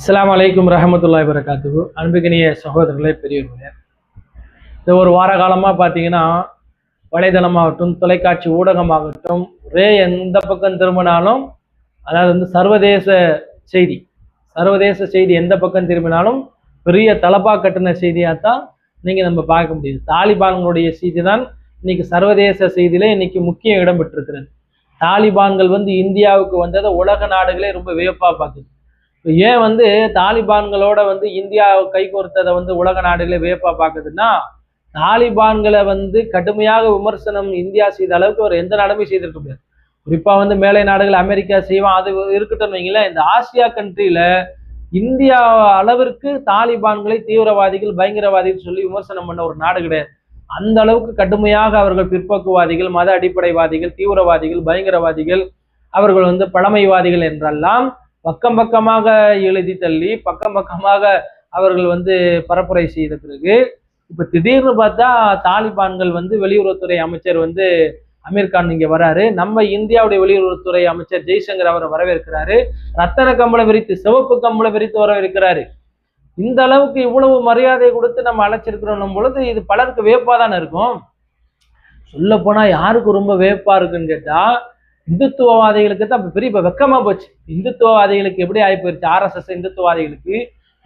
அஸ்லாம் அலைக்கும் ரஹமத்துல்லா வரகாத்துக்கு அன்புக்கினிய சகோதரர்களே பெரியவர்களே இந்த ஒரு வார காலமாக பார்த்தீங்கன்னா வலைதளமாகட்டும் தொலைக்காட்சி ஊடகமாகட்டும் ஒரே எந்த பக்கம் திரும்பினாலும் அதாவது வந்து சர்வதேச செய்தி சர்வதேச செய்தி எந்த பக்கம் திரும்பினாலும் பெரிய தலப்பா கட்டின செய்தியாக தான் நீங்கள் நம்ம பார்க்க முடியுது. தாலிபான்களுடைய செய்தி தான் இன்னைக்கு சர்வதேச செய்தியில இன்னைக்கு முக்கிய இடம் பெற்றிருக்கிறது. தாலிபான்கள் வந்து இந்தியாவுக்கு வந்ததை உலக நாடுகளே ரொம்ப வியப்பாக பார்க்குது. ஏன் வந்து தாலிபான்களோட வந்து இந்தியா கைகோர்த்ததை வந்து உலக நாடுகளே வியப்பா பார்க்குதுன்னா தாலிபான்களை வந்து கடுமையாக விமர்சனம் இந்தியா செய்த அளவுக்கு ஒரு எந்த நாடுமே செய்திருக்க முடியாது. குறிப்பா வந்து மேலை நாடுகள் அமெரிக்கா செய்வான் அது இருக்கட்டும் வைங்களேன் இந்த ஆசியா கண்ட்ரியில இந்தியா அளவிற்கு தாலிபான்களை தீவிரவாதிகள் பயங்கரவாதிகள் சொல்லி விமர்சனம் பண்ண ஒரு நாடு கிடையாது. அந்த அளவுக்கு கடுமையாக அவர்கள் பிற்போக்குவாதிகள் மத அடிப்படைவாதிகள் தீவிரவாதிகள் பயங்கரவாதிகள் அவர்கள் வந்து பழமைவாதிகள் என்றெல்லாம் பக்கம் பக்கமாக எழுதி தள்ளி பக்கம் பக்கமாக அவர்கள் வந்து பரப்புரை செய்த பிறகு இப்ப திடீர்னு பார்த்தா தாலிபான்கள் வந்து வெளியுறவுத்துறை அமைச்சர் வந்து அமீர்கான் இங்க வராரு. நம்ம இந்தியாவுடைய வெளியுறவுத்துறை அமைச்சர் ஜெய்சங்கர் அவரை வரவேற்கிறாரு. ரத்தன கம்பளை விரித்து சிவப்பு கம்பளை விரித்து வரவேற்கிறாரு. இந்த அளவுக்கு இவ்வளவு மரியாதை கொடுத்து நம்ம அழைச்சிருக்கிறோம் பொழுது இது பலருக்கு வேப்பா தானே இருக்கும்? சொல்ல போனா யாருக்கு ரொம்ப வேப்பா இருக்குன்னு கேட்டா இந்துத்துவவாதிகளுக்கு தான் பெரிய இப்போ வெக்கமாக போச்சு. இந்துத்துவவாதிகளுக்கு எப்படி ஆகி போயிருச்சு? ஆர்எஸ்எஸ் இந்துத்துவவாதிகளுக்கு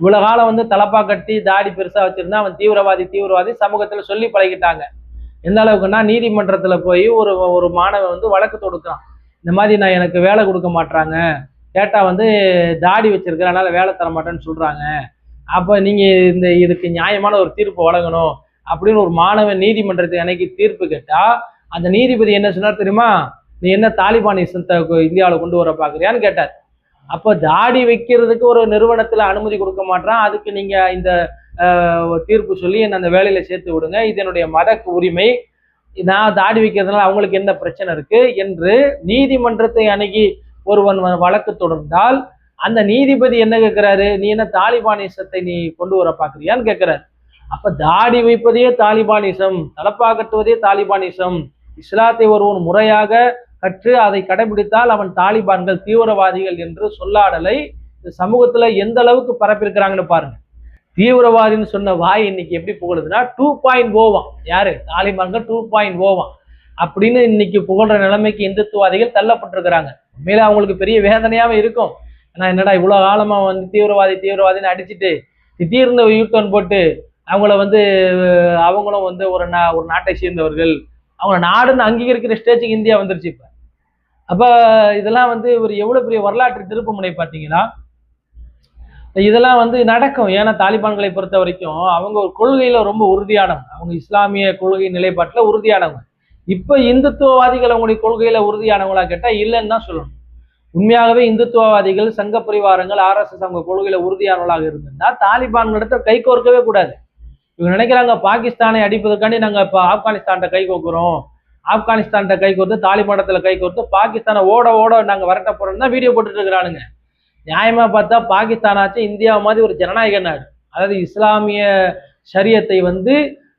இவ்வளோ காலம் வந்து தலப்பா கட்டி தாடி பெருசாக வச்சுருந்தா அவன் தீவிரவாதி தீவிரவாதி சமூகத்தில் சொல்லி பழகிட்டாங்க. எந்த அளவுக்குன்னா நீதிமன்றத்தில் போய் ஒரு ஒரு மாணவன் வந்து வழக்கு தொடுக்கிறான். இந்த மாதிரி நான் எனக்கு வேலை கொடுக்க மாட்டாங்க கேட்டால் வந்து தாடி வச்சிருக்கிறேன் அதனால் வேலை தர மாட்டேன்னு சொல்கிறாங்க அப்போ நீங்கள் இந்த இதுக்கு நியாயமான ஒரு தீர்ப்பு வழங்கணும் அப்படின்னு ஒரு மாணவன் நீதிமன்றத்தை அன்னைக்கு தீர்ப்பு கேட்டால் அந்த நீதிபதி என்ன சொன்னார் தெரியுமா? நீ என்ன தாலிபானிசத்தை இந்தியாவில் கொண்டு வர பார்க்குறியான்னு கேட்டார். அப்போ தாடி வைக்கிறதுக்கு ஒரு நிறுவனத்தில் அனுமதி கொடுக்க மாட்டேறான் அதுக்கு நீங்கள் இந்த தீர்ப்பு சொல்லி என்னை அந்த வேலையில் சேர்த்து விடுங்க. இது என்னுடைய மத உரிமை. நான் தாடி வைக்கிறதுனால அவங்களுக்கு என்ன பிரச்சனை இருக்கு என்று நீதிமன்றத்தை அணுகி ஒருவன் வ- வழக்கு தொடர்ந்தால் அந்த நீதிபதி என்ன கேட்கிறாரு நீ என்ன தாலிபானிசத்தை நீ கொண்டு வர பார்க்குறியான்னு கேட்கிறாரு அப்ப தாடி வைப்பதே தாலிபானிசம் தலப்பா கட்டுவதே தாலிபானிசம் இஸ்லாத்தை ஒருவன் முறையாக கற்று அதை கடைபிடித்தால் அவன் தாலிபான்கள் தீவிரவாதிகள் என்று சொல்லாடலை இந்த சமூகத்துல எந்த அளவுக்கு பரப்பியிருக்கிறாங்கன்னு பாருங்க. தீவிரவாதின்னு சொன்ன வாய் இன்னைக்கு எப்படி புகழுதுன்னா டூ பாயிண்ட் ஓவான் யாரு? தாலிபான்கள் டூ பாயிண்ட் ஓவான் அப்படின்னு இன்னைக்கு புகழ்ற நிலைமைக்கு இந்துத்துவாதிகள் தள்ளப்பட்டிருக்கிறாங்க. உண்மையில அவங்களுக்கு பெரிய வேதனையாவே இருக்கும். ஏன்னா என்னடா இவ்வளோ காலமா வந்து தீவிரவாதி தீவிரவாதின்னு அடிச்சுட்டு திடீர்னு யூட்டர்ன் போட்டு அவங்கள வந்து அவங்களும் வந்து ஒரு நா ஒரு நாட்டை சேர்ந்தவர்கள் அவங்க நாடுன்னு அங்கீகரிக்கிற ஸ்டேஜுக்கு இந்தியா வந்துருச்சு இப்ப. அப்ப இதெல்லாம் வந்து ஒரு எவ்வளவு பெரிய வரலாற்று திருப்புமுனை பார்த்தீங்கன்னா இதெல்லாம் வந்து நடக்கும். ஏன்னா தாலிபான்களை பொறுத்த வரைக்கும் அவங்க ஒரு கொள்கையில ரொம்ப உறுதியானவங்க. அவங்க இஸ்லாமிய கொள்கை நிலைப்பாட்டுல உறுதியானவங்க. இப்ப இந்துத்துவவாதிகள் அவங்களுடைய கொள்கையில உறுதியானவங்களா கேட்டா இல்லைன்னு தான் சொல்லணும். உண்மையாகவே இந்துத்துவவாதிகள் சங்க பரிவாரங்கள் ஆர்எஸ்எஸ் அவங்க கொள்கையில உறுதியானவர்களாக இருந்திருந்தா தாலிபான்களிடத்தை கை கோர்க்கவே கூடாது. இவங்க நினைக்கிறாங்க பாகிஸ்தானை அடிப்பதற்காண்டி நாங்கள் இப்போ ஆப்கானிஸ்தான்கிட்ட கை கோக்குறோம் ஆப்கானிஸ்தான்கிட்ட கை கோர்த்து தாலிபானத்தில் கை கோர்த்து பாகிஸ்தானை ஓட ஓட நாங்கள் வரட்ட போறோம் தான் வீடியோ போட்டுட்டு இருக்கிறானுங்க. நியாயமாக பார்த்தா பாகிஸ்தான் ஆச்சு இந்தியா மாதிரி ஒரு ஜனநாயக நாடு. அதாவது இஸ்லாமிய ஷரியத்தை வந்து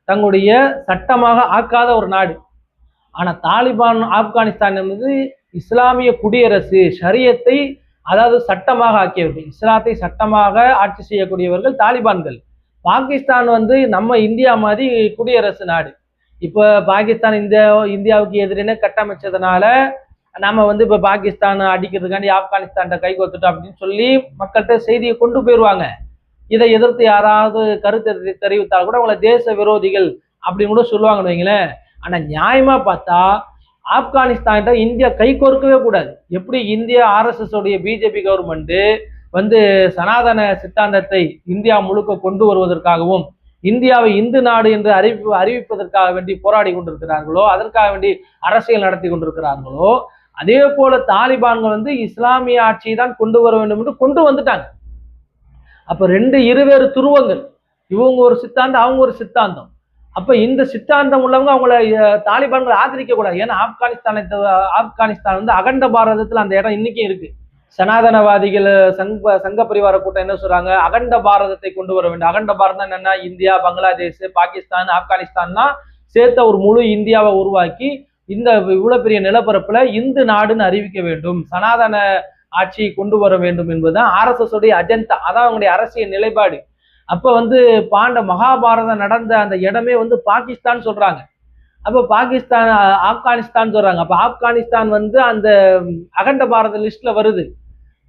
தங்களுடைய சட்டமாக ஆக்காத ஒரு நாடு. ஆனால் தாலிபான் ஆப்கானிஸ்தான் என்பது இஸ்லாமிய குடியரசு ஷரியத்தை அதாவது சட்டமாக ஆக்கியவர்கள். இஸ்லாத்தை சட்டமாக ஆட்சி செய்யக்கூடியவர்கள் தாலிபான்கள். பாகிஸ்தான் வந்து நம்ம இந்தியா மாதிரி குடியரசு நாடு. இப்போ பாகிஸ்தான் இந்தியா இந்தியாவுக்கு எதிரின்னு கட்டமைச்சதுனால நம்ம வந்து இப்போ பாகிஸ்தான் அடிக்கிறதுக்காண்டி ஆப்கானிஸ்தான்கிட்ட கை கோத்துட்டோம் அப்படின்னு சொல்லி மக்கள்கிட்ட செய்தியை கொண்டு போயிடுவாங்க இதை எதிர்த்து யாராவது கருத்து தெரிவித்தால் கூட அவங்கள தேச விரோதிகள் அப்படின்னு கூட சொல்லுவாங்கன்னு வைங்களேன். ஆனால் நியாயமாக பார்த்தா ஆப்கானிஸ்தான்கிட்ட இந்தியா கை கோர்க்கவே கூடாது. எப்படி இந்தியா ஆர்எஸ்எஸ் உடைய பிஜேபி கவர்மெண்ட்டு வந்து சனாதன சித்தாந்தத்தை இந்தியா முழுக்க கொண்டு வருவதற்காகவும் இந்தியாவை இந்து நாடு என்று அறிவிப்பு அறிவிப்பதற்காக வேண்டி போராடி கொண்டிருக்கிறார்களோ அதற்காக வேண்டி அரசியல் நடத்தி கொண்டிருக்கிறார்களோ அதே போல தாலிபான்கள் வந்து இஸ்லாமிய ஆட்சியை தான் கொண்டு வர வேண்டும் என்று கொண்டு வந்துட்டாங்க. அப்ப ரெண்டு இருவேறு துருவங்கள் இவங்க ஒரு சித்தாந்தம் அவங்க ஒரு சித்தாந்தம். அப்ப இந்த சித்தாந்தம் உள்ளவங்க அவங்கள தாலிபான்களை ஆதரிக்க கூடாது ஏன்னா ஆப்கானிஸ்தானை ஆப்கானிஸ்தான் வந்து அகண்ட பாரதத்தில் அந்த இடம் இன்னைக்கும் இருக்கு. சனாதனவாதிகள் சங்க சங்க பரிவார கூட்டம் என்ன சொல்றாங்க? அகண்ட பாரதத்தை கொண்டு வர வேண்டும். அகண்ட பாரதம் என்னன்னா இந்தியா பங்களாதேஷ் பாகிஸ்தான் ஆப்கானிஸ்தான் சேர்த்த ஒரு முழு இந்தியாவை உருவாக்கி இந்த இவ்வளவு பெரிய நிலப்பரப்புல இந்து நாடுன்னு அறிவிக்க வேண்டும். சனாதன ஆட்சியை கொண்டு வர வேண்டும் என்பதுதான் ஆர்எஸ்எஸ் உடைய அஜெண்டா அதான் அவங்களுடைய அரசியல் நிலைப்பாடு. அப்ப வந்து பாண்ட மகாபாரதம் நடந்த அந்த இடமே வந்து பாகிஸ்தான் சொல்றாங்க. அப்ப பாகிஸ்தான் ஆப்கானிஸ்தான் சொல்றாங்க. அப்ப ஆப்கானிஸ்தான் வந்து அந்த அகண்ட பாரத லிஸ்ட்ல வருது.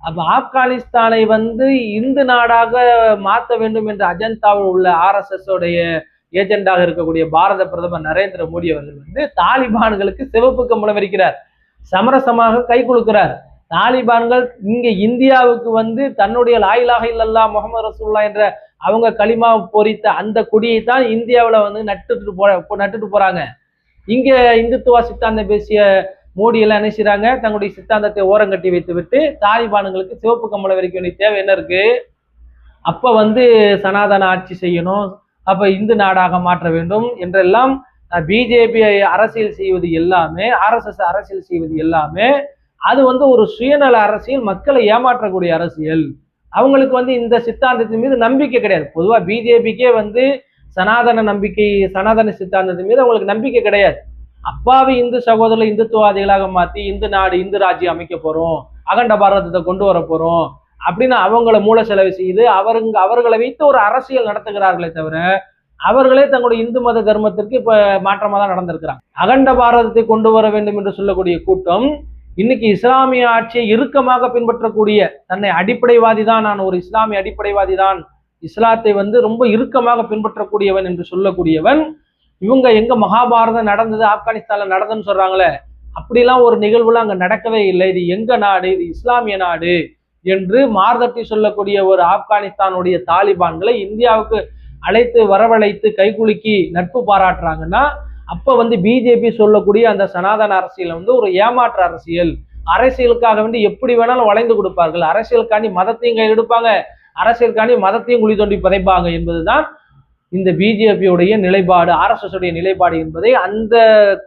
அப்ப ஆப்கானிஸ்தானை வந்து இந்து நாடாக மாற்ற வேண்டும் என்ற அஜந்தாவில் உள்ள ஆர்எஸ்எஸ் உடைய ஏஜெண்டாக இருக்கக்கூடிய பாரத பிரதமர் நரேந்திர மோடி அவர்கள் வந்து தாலிபான்களுக்கு சிவப்பு கம்பளம் இருக்கிறார் சமரசமாக கை கொடுக்கிறார். தாலிபான்கள் இங்க இந்தியாவுக்கு வந்து தன்னுடைய லாயிலாக இல்லல்லா முகமது ரசூல்லா என்ற அவங்க களிமா பொறித்த அந்த கொடியை தான் இந்தியாவில் வந்து நட்டுட்டு போ நட்டுட்டு போறாங்க. இங்க இந்துத்துவா சித்தாந்த பேசிய மோடி எல்லாம் என்ன தங்களுடைய சித்தாந்தத்தை ஓரங்கட்டி வைத்து விட்டு தாலிபான்களுக்கு சிவப்பு கம்பளம் வரைக்க வேண்டிய தேவை என்ன இருக்கு? அப்ப வந்து சனாதன ஆட்சி செய்யணும். அப்ப இந்து நாடாக மாற்ற வேண்டும் என்றெல்லாம் பிஜேபி அரசியல் செய்வது எல்லாமே ஆர்எஸ்எஸ் அரசியல் செய்வது எல்லாமே அது வந்து ஒரு சுயநல அரசியல் மக்களை ஏமாற்றக்கூடிய அரசியல். அவங்களுக்கு வந்து இந்த சித்தாந்தத்தின் மீது நம்பிக்கை கிடையாது. பொதுவா பிஜேபிக்கே வந்து சனாதன நம்பிக்கை சனாதன சித்தாந்தத்தின் மீது அவங்களுக்கு நம்பிக்கை கிடையாது. அப்பாவி இந்து சகோதரர்களை இந்துத்துவாதிகளாக மாத்தி இந்து நாடு இந்து ராஜ்யம் அமைக்க போறோம் அகண்ட பாரதத்தை கொண்டு வர போறோம் அப்படின்னு அவங்கள மூல செலவு செய்து அவருங்க அவர்களை வைத்து ஒரு அரசியல் நடத்துகிறார்களே தவிர அவர்களே தங்களுடைய இந்து மத தர்மத்திற்கு இப்ப மாற்றமா தான் நடந்திருக்கிறாங்க. அகண்ட பாரதத்தை கொண்டு வர வேண்டும் என்று சொல்லக்கூடிய கூட்டம் இன்னைக்கு இஸ்லாமிய ஆட்சியை இறுக்கமாக பின்பற்றக்கூடிய தன்னை அடிப்படைவாதி தான் நான் ஒரு இஸ்லாமிய அடிப்படைவாதி தான் இஸ்லாத்தை வந்து ரொம்ப இறுக்கமாக பின்பற்றக்கூடியவன் என்று சொல்லக்கூடியவன் இவங்க எங்க மகாபாரதம் நடந்தது ஆப்கானிஸ்தான்ல நடந்ததுன்னு சொல்றாங்களே அப்படிலாம் ஒரு நிகழ்வுலாம் அங்க நடக்கவே இல்லை. இது எங்க நாடு? இது இஸ்லாமிய நாடு என்று மார்தட்டி சொல்லக்கூடிய ஒரு ஆப்கானிஸ்தானுடைய தாலிபான்களை இந்தியாவுக்கு அழைத்து வரவழைத்து கைகுலுக்கி நட்பு பாராட்டுறாங்கன்னா அப்ப வந்து பிஜேபி சொல்லக்கூடிய அந்த சனாதன அரசியல் வந்து ஒரு ஏமாற்று அரசியல். அரசியலுக்காக வேண்டி எப்படி வேணாலும் வளைந்து கொடுப்பார்கள். அரசியலுக்காண்டி மதத்தையும் கையில் எடுப்பாங்க. அரசியலுக்காண்டி மதத்தையும் குழி தோண்டி புதைப்பாங்க என்பதுதான் இந்த பிஜேபியுடைய நிலைப்பாடு ஆர்எஸ்எஸ் உடைய நிலைப்பாடு என்பதை அந்த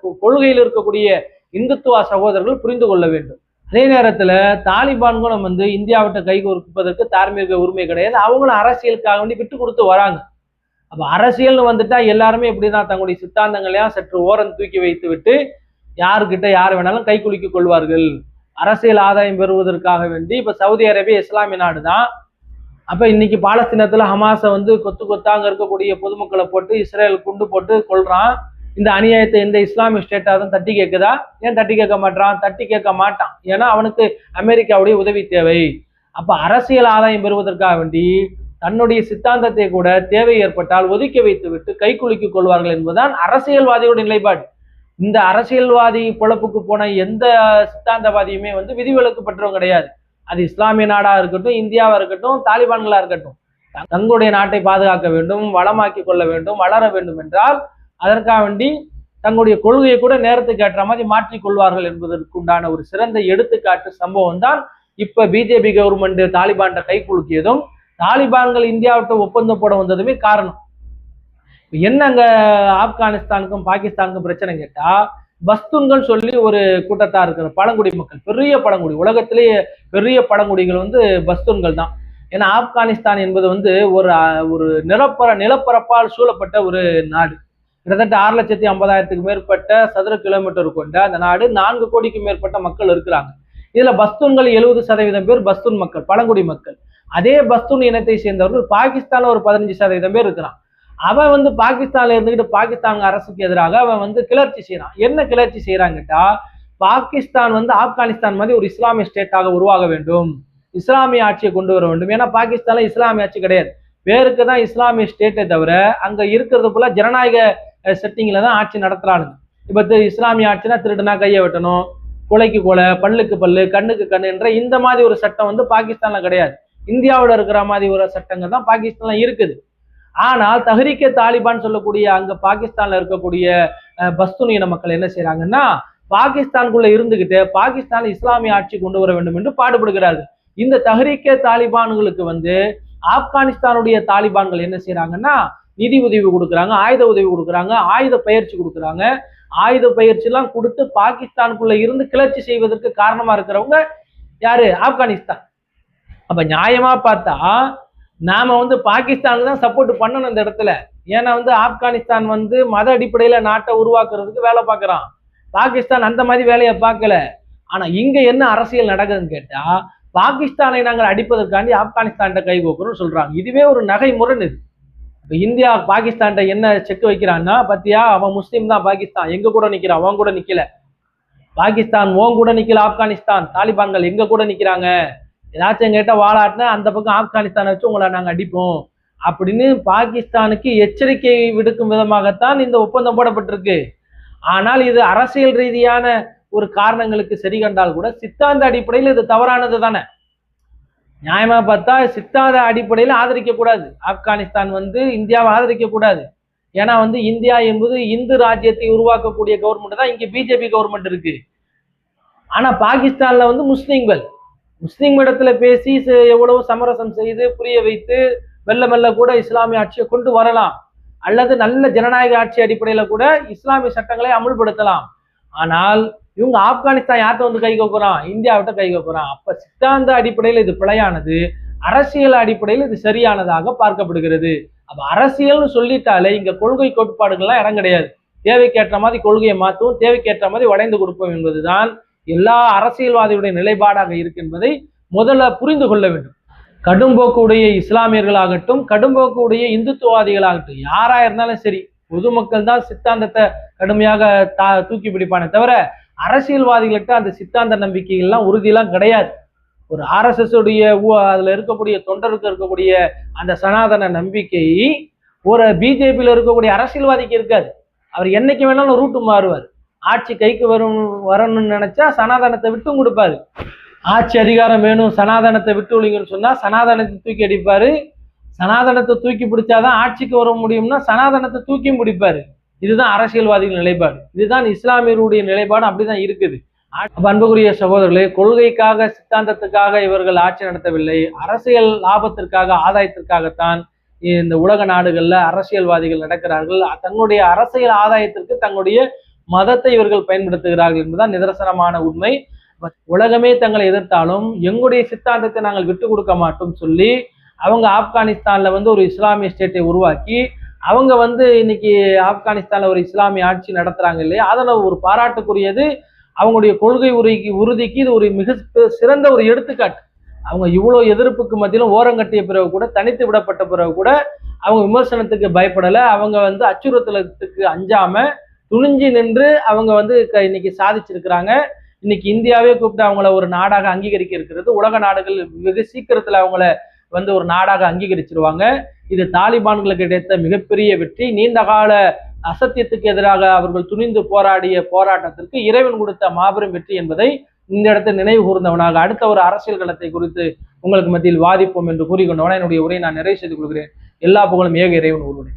கொ- கொள்கையில் இருக்கக்கூடிய இந்துத்துவ சகோதரர்கள் புரிந்து கொள்ள வேண்டும். அதே நேரத்துல தாலிபான்களும் வந்து இந்தியாவிட்ட கை கொடுப்பதற்கு தார்மீக உரிமை கிடையாது. அவங்களும் அரசியலுக்காக வேண்டி விட்டு கொடுத்து வராங்க. அப்ப அரசியல்னு வந்துட்டா எல்லாருமே இப்படிதான் தங்களுடைய சித்தாந்தங்களையும் சற்று ஓரம் தூக்கி வைத்து விட்டு யாருக்கிட்ட யார் வேணாலும் கை குலுக்கிக் கொள்வார்கள். அரசியல் ஆதாயம் பெறுவதற்காக வேண்டி இப்ப சவுதி அரேபியா இஸ்லாமிய நாடு தான் அப்போ இன்னைக்கு பாலஸ்தீனத்தில் ஹமாஸை வந்து கொத்து கொத்தாங்க இருக்கக்கூடிய பொதுமக்களை போட்டு இஸ்ரேல் குண்டு போட்டு கொள்றான் இந்த அநியாயத்தை எந்த இஸ்லாமிய ஸ்டேட்டாக தான் தட்டி கேட்குதா ஏன் தட்டி கேட்க மாட்டான் தட்டி கேட்க மாட்டான். ஏன்னா அவனுக்கு அமெரிக்காவுடைய உதவி தேவை. அப்போ அரசியல் ஆதாயம் பெறுவதற்காக வேண்டி தன்னுடைய சித்தாந்தத்தை கூட தேவை ஏற்பட்டால் ஒதுக்கி வைத்து விட்டு கை குலுக்கிக் கொள்வார்கள் என்பதுதான் அரசியல்வாதியோட நிலைப்பாடு. இந்த அரசியல்வாதி பொழப்புக்கு போன எந்த சித்தாந்தவாதியுமே வந்து விதிவிலக்கு பெற்றவங்க கிடையாது. அது இஸ்லாமிய நாடா இருக்கட்டும் இந்தியாவா இருக்கட்டும் தாலிபான்களா இருக்கட்டும். தங்களுடைய நாட்டை பாதுகாக்க வேண்டும் வளமாக்கி கொள்ள வேண்டும் வளர வேண்டும் என்றால் அதற்காக வேண்டி தங்களுடைய கொள்கையை கூட நேரத்துக்கு ஏற்ற மாதிரி மாற்றிக்கொள்வார்கள் என்பதற்கு உண்டான ஒரு சிறந்த எடுத்துக்காட்டு சம்பவம் தான் இப்ப பிஜேபி கவர்மெண்ட் தாலிபான்கிட்ட கை குலுக்கியதும் தாலிபான்கள் இந்தியாவிட்ட ஒப்பந்தம் போட வந்ததுமே காரணம். என்ன அங்க ஆப்கானிஸ்தானுக்கும் பாகிஸ்தானுக்கும் பிரச்சனை கேட்டா பஸ்துன்கள் சொல்லி ஒரு கூட்டத்தா இருக்கிற பழங்குடி மக்கள் பெரிய பழங்குடி உலகத்திலேயே பெரிய பழங்குடிகள் வந்து பஸ்துன்கள் தான். ஏன்னா ஆப்கானிஸ்தான் என்பது வந்து ஒரு ஒரு நிலப்பர நிலப்பரப்பால் சூழப்பட்ட ஒரு நாடு. கிட்டத்தட்ட ஆறு லட்சத்தி ஐம்பதாயிரத்துக்கு மேற்பட்ட சதுர கிலோமீட்டர் கொண்ட அந்த நாடு நான்கு கோடிக்கு மேற்பட்ட மக்கள் இருக்கிறாங்க. இதுல பஸ்தூன்கள் எழுபது சதவீதம் பேர் பஸ்தூன் மக்கள் பழங்குடி மக்கள். அதே பஸ்தூன் இனத்தை சேர்ந்தவர்கள் பாகிஸ்தான்ல ஒரு பதினஞ்சு சதவீதம் பேர் இருக்கிறான் அவன் வந்து பாகிஸ்தான்ல இருந்துகிட்டு பாகிஸ்தான் அரசுக்கு எதிராக அவன் வந்து கிளர்ச்சி செய்யறான் என்ன கிளர்ச்சி செய்யறாங்கட்டா பாகிஸ்தான் வந்து ஆப்கானிஸ்தான் மாதிரி ஒரு இஸ்லாமிய ஸ்டேட்டாக உருவாக வேண்டும். இஸ்லாமிய ஆட்சியை கொண்டு வர வேண்டும். ஏன்னா பாகிஸ்தான்ல இஸ்லாமிய ஆட்சி கிடையாது. பேருக்கு தான் இஸ்லாமிய ஸ்டேட்டை தவிர அங்க இருக்கிறது போல ஜனநாயக செட்டிங்ல தான் ஆட்சி நடத்துறானுங்க. இப்போ இஸ்லாமிய ஆட்சினா திருடுனா கையை வெட்டணும் கொலைக்கு கொலை பல்லுக்கு பல்லு கண்ணுக்கு கண்ணு என்ற இந்த மாதிரி ஒரு சட்டம் வந்து பாகிஸ்தான்ல கிடையாது. இந்தியாவில் இருக்கிற மாதிரி ஒரு சட்டங்கள் தான் பாகிஸ்தான்ல இருக்குது. ஆனால் தஹரிக்கே தாலிபான் சொல்லக்கூடிய அங்க பாகிஸ்தான்ல இருக்கக்கூடிய அஹ், இன மக்கள் என்ன செய்யறாங்கன்னா பாகிஸ்தானுக்குள்ள இருந்துகிட்டு பாகிஸ்தான் இஸ்லாமிய ஆட்சி கொண்டு வர வேண்டும் என்று பாடுபடுகிறார்கள். இந்த தஹரிக்கே தாலிபான்களுக்கு வந்து ஆப்கானிஸ்தானுடைய தாலிபான்கள் என்ன செய்யறாங்கன்னா நிதி உதவி கொடுக்குறாங்க ஆயுத உதவி கொடுக்குறாங்க ஆயுத பயிற்சி கொடுக்குறாங்க. ஆயுத பயிற்சி எல்லாம் கொடுத்து பாகிஸ்தானுக்குள்ள இருந்து கிளர்ச்சி செய்வதற்கு காரணமா இருக்கிறவங்க யாரு? ஆப்கானிஸ்தான். அப்ப நியாயமா பார்த்தா நாம வந்து பாகிஸ்தானுக்கு தான் சப்போர்ட் பண்ணணும் இந்த இடத்துல. ஏன்னா வந்து ஆப்கானிஸ்தான் வந்து மத அடிப்படையில நாட்டை உருவாக்குறதுக்கு வேலை பார்க்கறான். பாகிஸ்தான் அந்த மாதிரி வேலையை பார்க்கல. ஆனா இங்க என்ன அரசியல் நடக்குதுன்னு கேட்டா பாகிஸ்தானை நாங்கள் அடிப்பதற்காண்டி ஆப்கானிஸ்தான்கிட்ட கை கோக்குறோம்னு சொல்றாங்க. இதுவே ஒரு நகை முரண் இது. இப்போ இந்தியா பாகிஸ்தான்கிட்ட என்ன செக் வைக்கிறான்னா பத்தியா அவன் முஸ்லீம் தான் பாகிஸ்தான். எங்க கூட நிக்கிறான் அவன் கூட நிக்கல. பாகிஸ்தான் ஓன் கூட நிக்கல ஆப்கானிஸ்தான். தாலிபான்கள் எங்க கூட நிக்கிறாங்க? ஏதாச்சும் எங்ககிட்ட வாழாட்டினா அந்த பக்கம் ஆப்கானிஸ்தானை வச்சு உங்களை நாங்கள் அடிப்போம். அப்படின்னு பாகிஸ்தானுக்கு எச்சரிக்கை விடுக்கும் விதமாகத்தான் இந்த ஒப்பந்தம் போடப்பட்டிருக்கு. ஆனால் இது அரசியல் ரீதியான ஒரு காரணங்களுக்கு சரி கண்டால் கூட சித்தாந்த அடிப்படையில் இது தவறானது தானே. நியாயமா பார்த்தா சித்தாந்த அடிப்படையில் ஆதரிக்க கூடாது. ஆப்கானிஸ்தான் வந்து இந்தியாவை ஆதரிக்க கூடாது. ஏன்னா வந்து இந்தியா என்பது இந்து ராஜ்யத்தை உருவாக்கக்கூடிய கவர்மெண்ட் தான். இங்க பிஜேபி கவர்மெண்ட் இருக்கு. ஆனா பாகிஸ்தான்ல வந்து முஸ்லீம்கள். முஸ்லீம் இடத்துல பேசி எவ்வளவு சமரசம் செய்து புரிய வைத்து மெல்ல மெல்ல கூட இஸ்லாமிய ஆட்சியை கொண்டு வரலாம். அல்லது நல்ல ஜனநாயக ஆட்சி அடிப்படையில கூட இஸ்லாமிய சட்டங்களை அமுல்படுத்தலாம். ஆனால் இவங்க ஆப்கானிஸ்தான் யார்கிட்ட வந்து கை கோக்குறான் இந்தியாவிட்ட கை கோக்குறான் அப்ப சித்தாந்த அடிப்படையில் இது பிழையானது அரசியல் அடிப்படையில் இது சரியானதாக பார்க்கப்படுகிறது. அப்ப அரசியல்னு சொல்லிட்டாலே இங்க கொள்கை கோட்பாடுகள்லாம் இடம் கிடையாது. தேவைக்கேற்ற மாதிரி கொள்கையை மாற்றுவோம் தேவைக்கேற்ற மாதிரி வளைந்து கொடுப்போம் என்பதுதான் எல்லா அரசியல்வாதியுடைய நிலைப்பாடாக இருக்கு என்பதை முதல்ல புரிந்து கொள்ள வேண்டும். கடும்போக்குடைய இஸ்லாமியர்களாகட்டும் கடும்போக்குடைய இந்துத்துவாதிகளாகட்டும் யாரா இருந்தாலும் சரி பொதுமக்கள் தான் சித்தாந்தத்தை கடுமையாக தா தூக்கி பிடிப்பானே தவிர அரசியல்வாதிகள்கிட்ட அந்த சித்தாந்த நம்பிக்கைகள்லாம் உறுதியெல்லாம் கிடையாது. ஒரு ஆர்எஸ்எஸ் உடைய அதில் அதுல இருக்கக்கூடிய தொண்டருக்கு இருக்கக்கூடிய அந்த சனாதன நம்பிக்கை ஒரு பிஜேபியில இருக்கக்கூடிய அரசியல்வாதிக்கு இருக்காது. அவர் என்னைக்கு வேணாலும் ரூட்டு மாறுவார். ஆட்சி கைக்கு வரும் வரணும்னு நினைச்சா சனாதனத்தை விட்டும் கொடுப்பாரு. ஆட்சி அதிகாரம் வேணும் சனாதனத்தை விட்டு ஒழிங்கன்னு சொன்னா சனாதனத்தை தூக்கி அடிப்பாரு. சனாதனத்தை தூக்கி பிடிச்சாதான் ஆட்சிக்கு வர முடியும்னா சனாதனத்தை தூக்கியும் பிடிப்பாரு. இதுதான் அரசியல்வாதிகள் நிலைப்பாடு. இதுதான் இஸ்லாமியருடைய நிலைப்பாடு அப்படிதான் இருக்குது. அன்புக்குரிய சகோதரர்களே கொள்கைக்காக சித்தாந்தத்துக்காக இவர்கள் ஆட்சி நடத்தவில்லை. அரசியல் லாபத்திற்காக ஆதாயத்திற்காகத்தான் இந்த உலக நாடுகள்ல அரசியல்வாதிகள் நடக்கிறார்கள். தங்களுடைய அரசியல் ஆதாயத்திற்கு தங்களுடைய மதத்தை இவர்கள் பயன்படுத்துகிறார்கள் என்பதுதான் நிதர்சனமான உண்மை. உலகமே தங்களை எதிர்த்தாலும் எங்களுடைய சித்தாந்தத்தை நாங்கள் விட்டு கொடுக்க மாட்டோம் சொல்லி அவங்க ஆப்கானிஸ்தான்ல வந்து ஒரு இஸ்லாமிய ஸ்டேட்டை உருவாக்கி அவங்க வந்து இன்னைக்கு ஆப்கானிஸ்தான்ல ஒரு இஸ்லாமிய ஆட்சி நடத்துறாங்க இல்லையா? அதில் ஒரு பாராட்டுக்குரியது. அவங்களுடைய கொள்கை உறுதிக்கு உறுதிக்கு இது ஒரு மிக சிறந்த ஒரு எடுத்துக்காட்டு. அவங்க இவ்வளோ எதிர்ப்புக்கு மத்தியிலும் ஓரங்கட்டிய பிறகு கூட தனித்து விடப்பட்ட பிறகு கூட அவங்க விமர்சனத்துக்கு பயப்படலை. அவங்க வந்து அச்சுறுத்தலத்துக்கு அஞ்சாமல் துணிஞ்சு நின்று அவங்க வந்து க- இன்னைக்கு சாதிச்சிருக்கிறாங்க. இன்னைக்கு இந்தியாவே கூப்பிட்டு அவங்கள ஒரு நாடாக அங்கீகரிக்க இருக்கிறது. உலக நாடுகள் வெகு சீக்கிரத்துல அவங்கள வந்து ஒரு நாடாக அங்கீகரிச்சிருவாங்க. இது தாலிபான்களுக்கு கிடைத்த மிகப்பெரிய வெற்றி. நீண்ட கால அசத்தியத்துக்கு எதிராக அவர்கள் துணிந்து போராடிய போராட்டத்திற்கு இறைவன் கொடுத்த மாபெரும் வெற்றி என்பதை இந்த இடத்தில் நினைவு கூர்ந்தவனாக அடுத்த ஒரு அரசியல் களத்தை குறித்து உங்களுக்கு மத்தியில் வாதிப்போம் என்று கூறிக்கொண்டவனா என்னுடைய உரையை நான் நிறைவு செய்து கொள்கிறேன். எல்லா புகழும் ஏக இறைவன் ஒருவனே